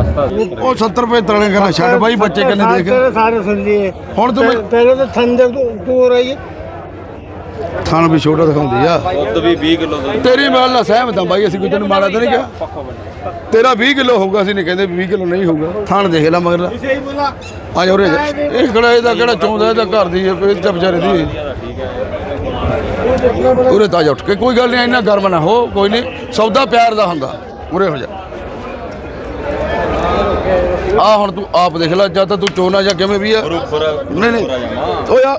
ਰਸਤਾ ਉਹ 70 ਰੁਪਏ ਤਰਣੇ ਕਹਿੰਦਾ ਛੱਡ ਬਾਈ ਬੱਚੇ ਕਹਿੰਦੇ ਦੇਖ। ਸਾਰੇ ਸੰਦੀਏ ਹੁਣ ਤੂੰ ਪਹਿਲੇ ਤਾਂ ਥੰਦੇ ਤੂੰ ਰਹੀ ਥਾਣ ਵੀ ਛੋਟਾ ਦਿਖਾਉਂਦੀ ਆ। ਦੁੱਧ ਵੀ 20 ਕਿਲੋ ਤੇਰੀ ਗੱਲ ਨਾਲ ਸਹਿਮਤ ਆ ਬਾਈ ਅਸੀਂ ਕੋਈ ਤੈਨੂੰ ਮਾਰਾ ਤਾਂ ਨਹੀਂ ਕਿਹਾ। ਤੇਰਾ 20 ਕਿਲੋ ਹੋਊਗਾ ਅਸੀਂ ਨਹੀਂ ਕਹਿੰਦੇ 20 ਕਿਲੋ ਨਹੀਂ ਹੋਊਗਾ। ਥਾਣ ਦੇਖ ਲੈ ਮਗਰ ਆ ਜਾ ਉਰੇ। ਇਹ ਕਿਹੜਾ ਇਹਦਾ ਕਿਹੜਾ ਚੌਂਦਾ ਇਹਦਾ ਘਰ ਦੀ ਇਹ ਤਾਂ ਵਿਚਾਰੇ ਦੀ। ਉਰੇ ਤਾਂ ਉੱਠ ਕੇ। ਕੋਈ ਗੱਲ ਨਹੀਂ ਇੰਨਾ ਗਰਮ ਨਾ ਹੋ ਕੋਈ ਨਹੀਂ। ਸੌਦਾ ਪਿਆਰ ਦਾ ਹੁੰਦਾ। ਉਰੇ ਹੋ ਜਾ। ਆ ਹੁਣ ਤੂੰ ਆਪ ਦੇਖ ਲੈ ਜਦ ਤੂੰ ਚੋਣਾ ਜਾਂ ਕਿਵੇਂ ਵੀ ਆ। ਨਹੀਂ ਨਹੀਂ। ਓਏ ਆ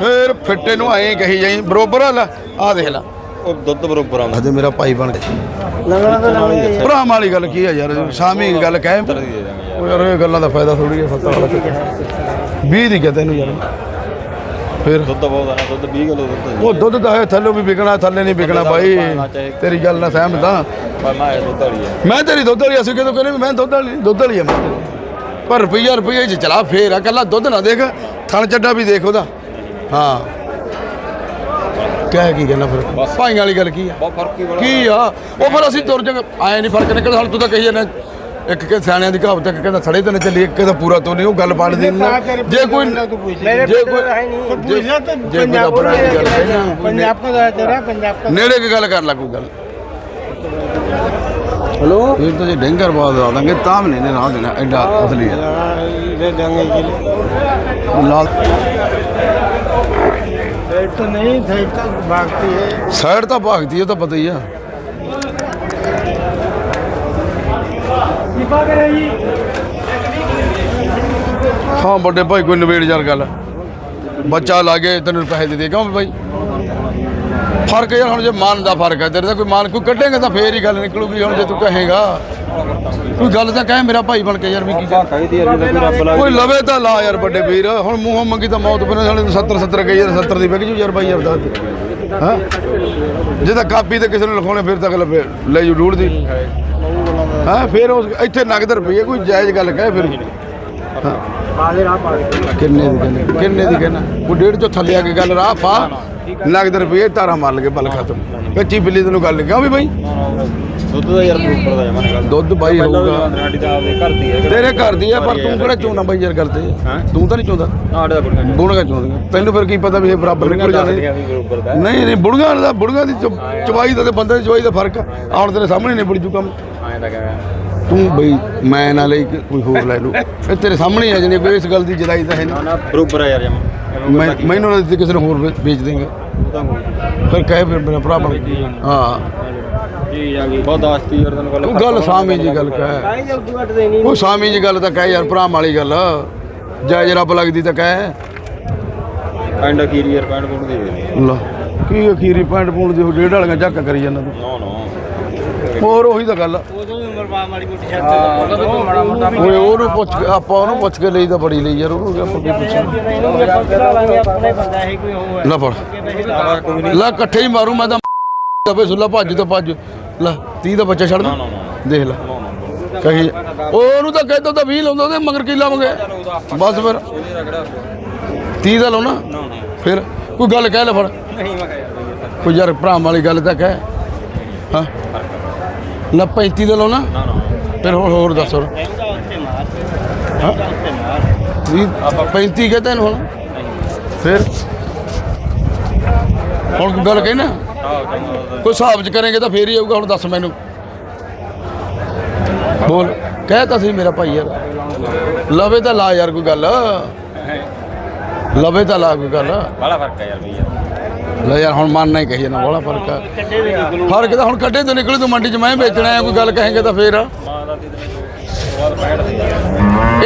ਫੇਰ ਫਿੱਟੇ ਨੂੰ ਐਂ ਕਹੀ ਜਾਈ ਬਰੋਬਰ ਆ ਲੈ ਆ ਦੇਖ ਲੈ। ਉਹ ਦੁੱਧ ਬਰੋਬਰ ਆ। ਹਜੇ ਮੇਰਾ ਭਾਈ ਬਣ ਗਿਆ। ਭਰਾਮ ਵਾਲੀ ਗੱਲ ਕੀ ਆ ਯਾਰ ਸਾਮੀ ਗੱਲ ਕਹਿ। ਉਹ ਯਾਰ ਇਹ ਗੱਲਾਂ ਦਾ ਫਾਇਦਾ ਥੋੜੀ ਹੈ ਸੱਤਾ ਵਾਲਾ। 20 ਦੀ ਕਿਹਾ ਤੈਨੂੰ ਯਾਰ? ਫਿਰ? ਦੁੱਧ ਬਹੁਤ ਆ ਦੁੱਧ 20 ਕਿਲੋ ਦੁੱਧ ਉਹ ਦੁੱਧ ਤਾਂ ਹੈ ਥੱਲੇ ਵੀ ਵਿਕਣਾ ਥੱਲੇ ਨਹੀਂ ਵਿਕਣਾ ਬਾਈ। ਤੇਰੀ ਗੱਲ ਨਾਲ ਸਹਿਮਤ ਹਾਂ। ਪਰ ਮੈਂ ਦੁੱਧ ਵਾਲੀ ਹੈ ਮੈਂ ਤੇਰੀ ਦੁੱਧ ਵਾਲੀ ਅਸੀਂ ਕਿਦੋਂ ਕਹਿੰਦੇ ਮੈਂ ਦੁੱਧ ਵਾਲੀ ਦੁੱਧ ਵਾਲੀ ਤੇਰੀ। ਪਰ ਰੁਪਈਆ ਰੁਪਈਆ ਚ ਚਲਾ ਫੇਰ ਆ ਕੱਲਾ ਦੁੱਧ ਨਾ ਦੇਖ ਥਣ ਚੱਡਾ ਵੀ ਦੇਖ ਉਹਦਾ। ਹਾਂ। ਕਹਿ ਕੀ ਕਹਿਣਾ ਫਿਰ? ਭਾਈਆਂ ਵਾਲੀ ਗੱਲ ਕੀ ਆ? ਬਹੁਤ ਫ਼ਰਕ ਹੀ ਕੀ ਆ? ਉਹ ਫਿਰ ਅਸੀਂ ਤੁਰ ਜਾਗੇ। ਆਏ ਨਹੀਂ ਫ਼ਰਕ ਨਿਕਲਦਾ ਹੁਣ ਤੂੰ ਤਾਂ ਕਹੀ ਜਾਂਦਾ ਇੱਕ ਕਿ ਸਿਆਣਿਆਂ ਦੀ ਕਹਾਵਤ ਹੈ ਕਿ ਕਹਿੰਦਾ ਥੜੇ ਤੇ ਨਾ ਚੱਲੀ ਇੱਕ ਦਾ ਪੂਰਾ ਤੋਂ ਨਹੀਂ ਉਹ ਗੱਲ ਪਾੜ ਦੇਣੀ ਨਾ ਜੇ ਕੋਈ मेरे ਜੇ पे ਕੋਈ तो है नहीं तो ਜੇ- पूछना तो ਜੇ ਕੋਈ पंजाब को ਆਪਣਾ नहीं ਗੱਲ है। ਕਹਿਣਾ, ਕੋਈ पंजाब का है तेरा पंजाब का ਨੇੜੇ ਕੀ ਗੱਲ ਕਰ ਲਾ ਕੋਈ ਗੱਲ हेलो ਇਹ ਤਾਂ ਜੇ ਡੈਂਗਰ ਬਾਦ ਆ ਦਾਂਗੇ ਤਾਂ ਵੀ ਨਹੀਂ ਨੇ ਰਾਹ ਦੇਣਾ ਐਡਾ ਅਸਲੀ ਹੈ इधर गंगे के लिए ਲਾਲ साइड तो नहीं साइड तो भागती है ਸਾਈਡ ਤਾਂ ਭਾਗਦੀ ਹੈ ਉਹ ਤਾਂ ਪਤਾ ਹੀ ਹਾਂ, ਵੱਡੇ ਭਾਈ, ਕੋਈ ਨਵੇੜ ਯਾਰ ਗੱਲ। ਬੱਚਾ ਲਾਗੇ ਤੈਨੂੰ ਪੈਸੇ ਦੇ ਦੇ, ਕਿਉਂ ਭਾਈ ਫ਼ਰਕ ਯਾਰ, ਹੁਣ ਜੇ ਮਨ ਦਾ ਫ਼ਰਕ ਹੈ, ਤੇਰੇ ਦਾ ਕੋਈ ਮਨ ਕੋਈ ਕੱਢੇਗਾ ਤਾਂ ਫੇਰ ਹੀ ਗੱਲ ਨਿਕਲੂਗੀ, ਹੁਣ ਜੇ ਤੂੰ ਕਹੇਗਾ। ਕੋਈ ਗੱਲ ਤਾਂ ਕਹਿ ਮੇਰਾ ਭਾਈ ਬਣ ਕੇ ਯਾਰ, ਵੀ ਕੀ ਕੋਈ ਲਵੇ ਤਾਂ ਲਾ ਯਾਰ ਵੱਡੇ ਵੀਰ, ਹੁਣ ਮੂੰਹੋਂ ਮੰਗੀ ਤਾਂ ਮੌਤ ਬਣੇ ਸਾਲੇ 70 70 ਗਈ ਯਾਰ 70 ਦੀ ਵਿਕ ਜੂ ਯਾਰ ਬਾਈ ਯਾਰ ਦੱਸ ਹਾਂ? ਜੇ ਤਾਂ ਕਾਪੀ ਤੇ ਕਿਸੇ ਨੂੰ ਲਿਖਾਉਣੇ, ਫਿਰ ਤਾਂ ਅਗਲਾ ਲੈ ਜੂ, ਡੂੜ ਦੀ। ਹਾਂ ਫਿਰ ਉਸ ਇੱਥੇ ਨਗਦ ਰੁਪਏ ਕੋਈ ਜਾਇਜ਼ ਗੱਲ ਕਹੇ ਫਿਰ। ਹਾਂ। ਕਿੰਨੇ ਦੀ ਕਿੰਨੇ ਦੀ ਕਹਿੰਦਾ? ਉਹ ਡੇਢ ਚੋਂ ਥੱਲੇ ਆ ਕੇ ਗੱਲ ਰਾਹ ਪਾ। ਨਗਦ ਰੁਪਈਏ ਤਾਰਾ ਮਾਰ ਲਗੇ ਬਲ ਖਤਮ। ਕੱਚੀ ਬਿੱਲੀ ਤੈਨੂੰ ਗੱਲ ਕਿਉਂ ਵੀ ਬਾਈ? ਦੁੱਧ ਦਾ ਯਾਰ ਬਰੋਬਰ ਦਾ ਜਮਾ ਗੱਲ ਦੁੱਧ ਬਾਈ ਹੋਊਗਾ। ਸਾਡੀ ਤਾਂ ਆਪਦੇ ਘਰ ਦੀ ਹੈ ਤੇਰੇ ਘਰ ਦੀ ਆ ਪਰ ਤੂੰ ਕਿਹੜਾ ਚੋਣਾ ਬਾਈ ਯਾਰ ਕਰਦੇ ਹੈਂ? ਤੂੰ ਤਾਂ ਨਹੀਂ ਚੋਂਦਾ? ਆੜੇ ਦਾ ਬੁੜੀਆਂ ਬੁੜਗਾ ਚੋਂਦਾ। ਤੈਨੂੰ ਫਿਰ ਕੀ ਪਤਾ ਵੀ ਇਹ ਬਰਾਬਰ ਨਿਕਲ ਜਾਂਦੇ? ਨਹੀਂ ਨਹੀਂ ਬੁੜਗਾ ਦਾ ਬੁੜਗਾ ਦੀ ਚਵਾਈ ਦਾ ਤੇ ਬੰਦੇ ਦੀ ਚਵਾਈ ਦਾ ਫ਼ਰਕ ਆ। ਆਹ ਹੁਣ ਤੇਰੇ ਸਾਹਮਣੇ ਨਹੀਂ ਬੁੜ ਜੂ ਕੰਮ। ਤਾਂ ਬਈ ਮੈਂ ਨਾ ਲਈ ਕੋਈ ਹੋਰ ਲੈ ਲੂ ਇਹ ਤੇਰੇ ਸਾਹਮਣੇ ਆ ਜਣੇ ਕੋਈ ਇਸ ਗੱਲ ਦੀ ਜਦਾਈ ਤਾਂ ਹੈ ਨਾ ਨਹੀਂ ਨਾ ਬਰੋਬਰ ਆ ਯਾਰ ਮੈਂ ਮੈਨੂੰ ਕਿਸੇ ਨੂੰ ਹੋਰ ਵੇਚ ਦੇਂਗਾ। ਫਿਰ ਕਹੇ ਮੇਰਾ ਹਾਂ। ਜੀ ਆ ਗਈ। ਬਹੁਤ ਦਾਸਤੀ ਯਾਰ ਤੈਨੂੰ ਗੱਲ ਤੂੰ ਗੱਲ ਸਾਮੀ ਜੀ ਗੱਲ ਕਹਿ। ਉਹ ਸਾਮੀ ਜੀ ਗੱਲ ਤਾਂ ਕਹਿ ਯਾਰ ਭਰਾ ਵਾਲੀ ਗੱਲ। ਜੈ ਰੱਬ ਲੱਗਦੀ ਤਾਂ ਕਹਿ। ਐਂਡ ਅਖੀਰੀ ਪੈਂਡ ਪੁੰਡ ਦੇ ਦੇ ਕੀ ਅਖੀਰੀ ਪੈਂਟ ਪੂਣ ਦੇ ਡੇਢ ਵਾਲੀਆਂ ਝੱਕ ਕਰੀ ਜਾਂਦਾ ਤੂੰ। ਨੋ। ਹੋਰ ਉਹੀ ਤਾਂ ਗੱਲ ਆ। ਉਦੋਂ ਹੀ। ਪੁੱਛ ਕੇ ਆਪਾਂ ਉਹਨੂੰ ਪੁੱਛ ਕੇ ਲਈ ਤਾਂ ਬੜੀ ਲਈ ਯਾਰ ਉਹਨੂੰ ਆਪਾਂ ਕੋਈ ਉਹ ਹੈ ਲੈ ਫੜ। ਇਕੱਠੇ ਹੀ ਮਾਰੂ ਮੈਂ ਤਾਂ ਦਬੇ ਸੁੱਲਾ ਭੱਜ ਤਾਂ ਭੱਜ। ਲੈ 30 ਦਾ ਬੱਚਾ ਛੱਡ ਦੇਖ ਲੈ। ਕਹੀ ਉਹ ਉਹਨੂੰ ਤਾਂ ਕਹਿੰਦਾ ਤਾਂ 20 ਲਾਉਂਦਾ ਉਹਦੇ ਮਗਰ ਕੀ ਲਾਵਾਂਗੇ? ਬਸ ਫਿਰ। 30 ਦਾ ਲਾਉਣਾ? ਫਿਰ। ਕੋਈ ਗੱਲ ਕਹਿ ਲੈ ਫੜ। ਕੋਈ ਯਾਰ ਭਰਾਮ ਵਾਲੀ ਗੱਲ ਤਾਂ ਕਹਿ। ਹਾਂ। ਲੈ 35 ਦਾ ਲਾਉਣਾ ਨਾ। ਨਾ ਫਿਰ ਹੋਰ ਹੋਰ ਦੱਸ ਹਾਂ। 35 ਕਹਤੇ ਨੇ ਹੁਣ। ਫਿਰ ਹੁਣ ਗੱਲ ਕਹਿਣਾ ਕੋਈ ਹਿਸਾਬ ਚ ਕਰੇਂਗੇ ਤਾਂ ਫੇਰ ਹੀ ਆਊਗਾ ਹੁਣ ਦੱਸ ਮੈਨੂੰ। ਬੋਲ। ਕਹਿ ਤਾਂ ਸੀ ਮੇਰਾ ਭਾਈ ਯਾਰ। ਲਵੇ ਤਾਂ ਲਾ ਯਾਰ ਕੋਈ ਗੱਲ। ਲਵੇ ਤਾਂ ਲਾ ਕੋਈ ਗੱਲ। ਬੜਾ ਫ਼ਰਕ ਹੈ ਯਾਰ ਯਾਰ। ਲੈ ਯਾਰ ਹੁਣ ਮੰਨਣਾ ਹੀ ਕਹੀ ਨਾ ਬੜਾ ਫਰਕ ਆ ਫਰਕ ਤਾਂ ਹੁਣ ਕੱਢੇ ਤੋਂ ਨਿਕਲੇ ਤੂੰ ਮੰਡੀ ਚ ਮੈਂ ਵੇਚਣਾ ਹੈ ਕੋਈ ਗੱਲ ਕਹੇਂਗੇ ਤਾਂ ਫੇਰ ਮਾਂ ਦਾ ਤਿੰਨ ਬਾਅਦ ਪੈਂਡ ਦੀ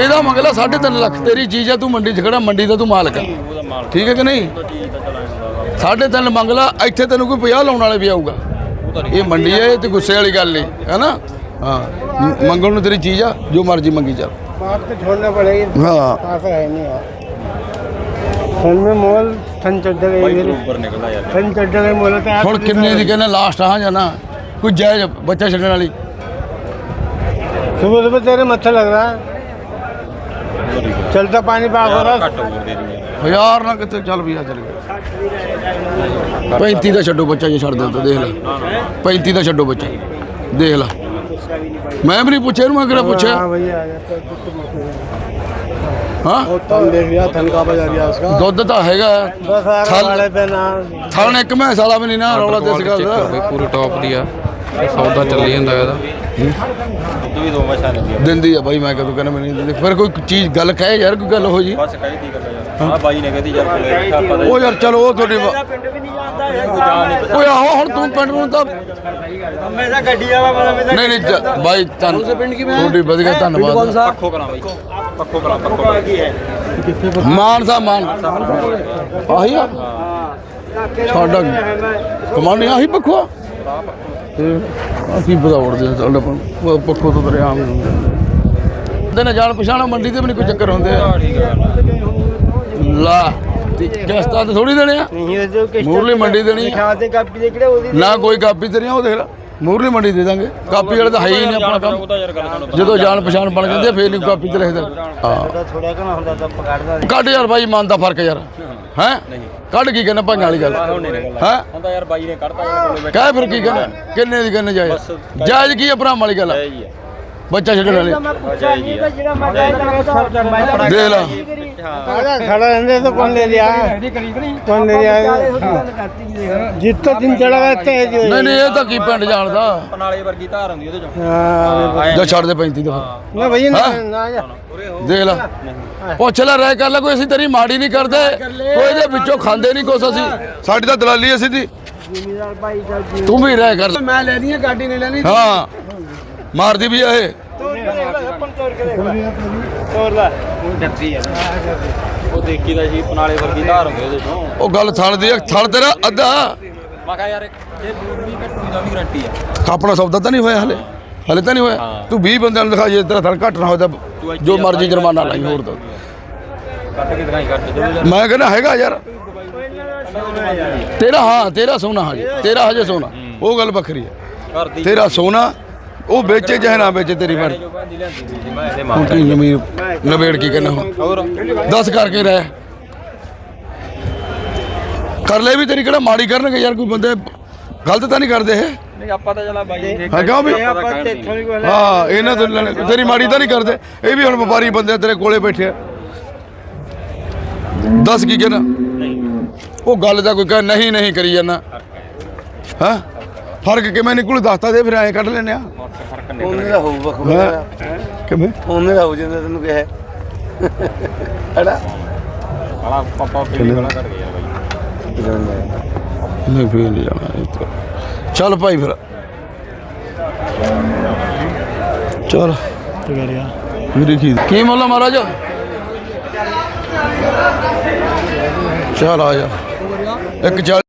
ਇਹਦਾ ਮੰਗਲਾ 3.5 ਲੱਖ ਤੇਰੀ ਚੀਜ਼ ਆ ਤੂੰ ਮੰਡੀ ਚ ਖੜਾ ਮੰਡੀ ਦਾ ਤੂੰ ਮਾਲਕ ਆ ਉਹਦਾ ਮਾਲ ਠੀਕ ਹੈ ਕਿ ਨਹੀਂ ਤਾਂ ਚੀਜ਼ ਤਾਂ ਚਲਾਉਂਦਾ ਸਾਢੇ ਤਿੰਨ ਮੰਗਲਾ ਇੱਥੇ ਤੈਨੂੰ ਕੋਈ 50 ਲਾਉਣ ਵਾਲੇ ਵੀ ਆਊਗਾ ਉਹ ਤਾਂ ਇਹ ਮੰਡੀ ਹੈ ਇਹ ਤੇ ਗੁੱਸੇ ਵਾਲੀ ਗੱਲ ਨਹੀਂ ਹੈ ਨਾ ਹਾਂ ਮ- ਮੰਗਣ ਨੂੰ ਤੇਰੀ ਚੀਜ਼ ਆ ਜੋ ਮਰਜ਼ੀ ਮੰਗੀ ਚੱਲ बात तो छोड़ना पड़ेगी ਹਾਂ ऐसा है नहीं यार ਹੁਣ ਮੈਂ ਮੋਲ ਥਨ ਚੜ ਗਏ ਮੇਰੇ। ਉੱਪਰ ਨਿਕਲਾ ਯਾਰ। ਥਨ ਚੜ ਗਏ ਮੋਲ ਤੇ ਹੁਣ ਕਿੰਨੇ ਦੀ ਕਹਿੰਦਾ ਲਾਸਟ ਆ ਜਾਣਾ। ਕੋਈ ਜਾਇਜ਼ ਬੱਚਾ ਛੱਡਣ ਵਾਲੀ। ਸੁਬਹ ਸੁਬਹ ਤੇਰੇ ਮੱਥੇ ਲੱਗ ਰਹਾ। ਚਲਦਾ ਪਾਣੀ ਪਾਗ ਹੋ ਰਹਾ ਹਜ਼ਾਰ ਨਾ ਕਿਤੇ ਚੱਲ ਵੀ ਆ ਚੱਲ ਗਿਆ 35 ਦਾ ਛੱਡੋ ਬੱਚਾ ਜੇ ਛੱਡ ਦੇ ਤਾਂ ਦੇਖ ਲੈ। 35 ਦਾ ਛੱਡੋ ਬੱਚਾ। ਦੇਖ ਲੈ। ਮੈਂ ਵੀ ਨਹੀਂ ਪੁੱਛਿਆ ਇਹਨੂੰ ਮੈਂ ਕਿਹੜਾ ਪੁੱਛਿਆ? ਹਾਂ ਭਈਆ ਆ ਜਾ ਦੁੱਧ ਤਾਂ ਹੈਗਾ। ਬਸ ਵਾਲੇ ਪੇ ਨਾ। ਥਣ ਇੱਕ ਮੈਂ ਸਾਲਾ ਵੀ ਨਹੀਂ ਨਾ ਰੌਲਾ ਤੇ ਇਸ ਗੱਲ ਪੂਰੇ ਟੌਪ ਦੀ ਆ। ਸੌਦਾ ਚੱਲੀ ਜਾਂਦਾ ਇਹਦਾ। ਦਿੰਦੀ ਆ। ਬਾਈ ਮੈਂ ਕਦੋਂ ਕਹਿੰਦਾ ਮੈਨੂੰ ਫਿਰ ਕੋਈ ਚੀਜ਼ ਗੱਲ ਕਹੇ ਯਾਰ ਕੋਈ ਗੱਲ ਹੋ ਜੀ। ਬਸ ਕਹੀ ਦੀ ਗੱਲ ਉਹ ਯਾਰ ਚਲੋ ਉਹ ਤੁਹਾਡੀ ਪਿੰਡ ਵੀ ਨਹੀਂ ਜਾਂਦਾ ਇਹ ਓਏ ਆਹੋ ਹੁਣ ਤੂੰ ਪਿੰਡ ਨੂੰ ਤਾਂ ਮੈਂ ਤਾਂ ਗੱਡੀ ਵਾਲਾ ਮੈਂ ਤਾਂ ਨਹੀਂ ਨਹੀਂ ਜ- ਬਾਈ ਤੁਹਾਨੂੰ ਤੁਹਾਡੀ ਵਧੀਆ ਧੰਨਵਾਦ। ਪੱਖੋ ਕਰਾਂ ਬਾਈ। ਪੱਖੋ ਕਰਾਂ ਪੱਖੋ ਕਰਾਂ। ਮਾਨ ਸਾਹਿਬ ਮਾਨ। ਆਹੀ ਆ। ਸਾਡਾ ਕਮਾਂਡੀ ਆਹੀ ਪੱਖੋ ਆ? ਤੇ ਅਸੀਂ ਸਾਡਾ ਪੱਖੋ ਤੋਂ ਦਰਿਆ ਆਮ ਨੇ। ਜਾਣ ਪਛਾਣ ਮੰਡੀ ਤੇ ਵੀ ਨਹੀਂ ਕੋਈ ਚੱਕਰ ਹੁੰਦੇ ਆ। ਲਾ। ਕਿਸ਼ਤਾਂ ਤੇ ਥੋੜੀ ਦੇਣੇ ਆ ਨਹੀਂ ਉਹ ਜੋ ਕਿਸ਼ਤਾਂ ਮੁਰਲੀ ਮੰਡੀ ਦੇਣੀ ਆ। ਖਾਤੇ ਕਾਪੀ ਦੇ ਕਿਹੜੇ ਉਹਦੀ ਨਾ ਕੋਈ ਕਾਪੀ ਤੇਰੀਆਂ ਉਹ ਦੇਖ ਲੈ। ਮੂਰਲੀ ਮੰਡੀ ਦੇ ਦਾਂਗੇ। ਕਾਪੀ ਵਾਲੇ ਤਾਂ ਹੈ ਹੀ ਨਹੀਂ ਆਪਣਾ ਕੰਮ। ਜਦੋਂ ਜਾਣ ਪਛਾਣ ਬਣ ਜਾਂਦੀ ਫੇਰ ਨਹੀਂ ਕਾਪੀ ਤੇ ਲਿਖਦਾ ਹਾਂ। ਥੋੜਾ ਘਣਾ ਹੁੰਦਾ ਤਾਂ ਪਕੜਦਾ ਨਹੀਂ ਕੱਢ ਯਾਰ ਬਾਈ ਮਨ ਦਾ ਫ਼ਰਕ ਯਾਰ। ਹੈ? ਕੱਢ ਕੀ ਕਹਿੰਦਾ ਭਾਈਆਂ ਵਾਲੀ ਗੱਲ? ਹੈ? ਹੁੰਦਾ ਯਾਰ ਬਾਈ ਨੇ ਕੱਢਤਾ ਕਹਿ ਫਿਰ ਕੀ ਕਹਿੰਦਾ? ਕਿੰਨੇ ਦੀ ਕਹਿੰਦਾ ਜਾਇਜ਼? ਜਾਇਜ਼ ਕੀ ਆ ਭਰਾਵਾਂ ਵਾਲੀ ਗੱਲ ਆ। ਹੈ ਹੀ ਆ। ਬੱਚਾ ਛੱਡਣ ਵਾਲੇ। ਮੈਂ ਪੁੱਛਿਆ ਨਹੀਂ ਤਾਂ ਲਾ। ਖੜਾ ਰਹਿੰਦੇ ਤਾਂ ਕੋਣ ਲੈ ਲਿਆ ਕੋਣ ਲੈ ਲਿਆ ਜਿੱਤੋ ਦਿਨ ਚੜਾ ਗਿਆ ਤੇ ਨਹੀਂ ਨਹੀਂ ਇਹ ਤਾਂ ਕੀ ਪਿੰਡ ਜਾਣਦਾ ਪਨਾਲੇ ਵਰਗੀ ਧਾਰ ਹੁੰਦੀ ਉਹਦੇ ਚੋਂ। ਜਾ ਛੱਡ ਦੇ 35 ਦਾ ਨਾ ਭਈ ਨਾ ਜਾ। ਦੇਖ ਲਾ। ਪੁੱਛ ਲੈ ਰਹਿ ਕਰ ਲੈ ਕੋਈ ਅਸੀਂ ਤੇਰੀ ਮਾੜੀ ਨਹੀਂ ਕਰਦੇ। ਕੋਈ ਦੇ ਵਿੱਚੋਂ ਖਾਂਦੇ ਨਹੀਂ ਕੁਛ ਅਸੀਂ। ਸਾਡੀ ਤਾਂ ਦਲਾਲੀ ਅਸੀਂ ਦੀ ਤੂੰ ਵੀ ਰਹਿ ਕਰ। ਮੈਂ ਲੈਣੀ ਹੈ ਗਾਡੀ ਨਹੀਂ ਲੈਣੀ। ਹਾਂ। ਮਾਰਦੀ ਵੀ ਇਹ। ਉਹ ਗੱਲ ਥਣ ਦੀ ਥਣ ਤੇਰਾ ਅੱਧਾ। ਮੈਂ ਯਾਰ ਇਹ ਸੌਦਾ ਤਾਂ ਨਹੀਂ ਹੋਇਆ ਹਲੇ? ਹਲੇ ਤਾਂ ਨਹੀਂ ਹੋਇਆ? ਤੂੰ 20 ਬੰਦਿਆਂ ਨੂੰ ਦਿਖਾ ਜੇ ਤੇਰਾ ਥਣ ਘੱਟ ਨਾ ਹੋਇਆ ਜੋ ਮਰਜ਼ੀ ਜੁਰਮਾਨਾ ਲਾਈ ਹੋਰ ਤਾਂ। ਮੈਂ ਕਹਿੰਦਾ ਹੈਗਾ ਯਾਰ। ਤੇਰਾ ਹਾਂ ਤੇਰਾ ਸੋਨਾ ਹਜੇ ਤੇਰਾ ਹਜੇ ਸੋਨਾ। ਉਹ ਗੱਲ ਵੱਖਰੀ ਹੈ ਤੇਰਾ ਸੋਨਾ ਉਹ ਵੇਚੇ ਚਾਹੇ ਨਾ ਵੇਚੇ ਤੇਰੀ ਮਰਜ਼ੀ। ਹੁਣ ਕੀ ਨਵੀਂ ਨਵੇੜ ਕੀ ਕਹਿਣਾ ਹੁਣ ਹੋਰ ਦੱਸ ਕਰਕੇ ਰਹਿ। ਕਰ ਲੈ ਵੀ ਤੇਰੀ ਕਿਹੜਾ ਮਾੜੀ ਕਰਨਗੇ ਯਾਰ ਕੋਈ ਬੰਦੇ ਗਲਤ ਤਾਂ ਨਹੀਂ ਕਰਦੇ ਇਹ। ਨਹੀਂ ਆਪਾਂ ਤਾਂ ਚਲਾ ਬਾਈ ਹਾਂ ਕਿਉਂ ਵੀ? ਆਪਾਂ ਤੇ ਇੱਥੋਂ ਵੀ ਕੋਈ ਹਾਂ ਇਹਨਾਂ ਤੋਂ ਤੇਰੀ ਮਾੜੀ ਤਾਂ ਨਹੀਂ ਕਰਦੇ। ਇਹ ਵੀ ਹੁਣ ਵਪਾਰੀ ਬੰਦੇ ਤੇਰੇ ਕੋਲੇ ਬੈਠੇ ਆ। ਦੱਸ ਕੀ ਕਹਿਣਾ? ਉਹ ਗੱਲ ਦਾ ਕੋਈ ਕਹ ਨਹੀਂ ਨਹੀਂ ਕਰੀ ਜਾਂਦਾ। ਹਾਂ? ਫ਼ਰਕ ਕਿਵੇਂ ਨਿਕਲੂ? ਦੱਸਤਾ ਦੇ ਫਿਰ ਐਂ ਕੱਢ ਲੈਨੇ ਆ। ਫ਼ਰਕ ਉਹਨੇ ਦਾ ਹੋਊ ਬਖੂ ਹੈਂ? ਕਿਵੇਂ? ਉਹਨੇ ਦਾ ਹੋ ਜਾਂਦਾ ਤੈਨੂੰ ਕਿਹਾ। ਹੈੜਾ ਵਾਲਾ ਪਾਪਾ ਪੀਲੀ ਵਾਲਾ ਘੜ ਗਿਆ ਬਾਈ। ਨਹੀਂ ਫੇਰ ਨਹੀਂ ਜਾਣਾ ਇਹ ਤਾਂ। ਚੱਲ ਭਾਈ ਫਿਰ। ਚੱਲ। ਮੇਰੀ ਕੀ ਕੀ ਮੁੱਲ ਆ ਮਹਾਰਾਜ? ਚੱਲ ਆ ਜਾ। ਇੱਕ ਚਾਲੀ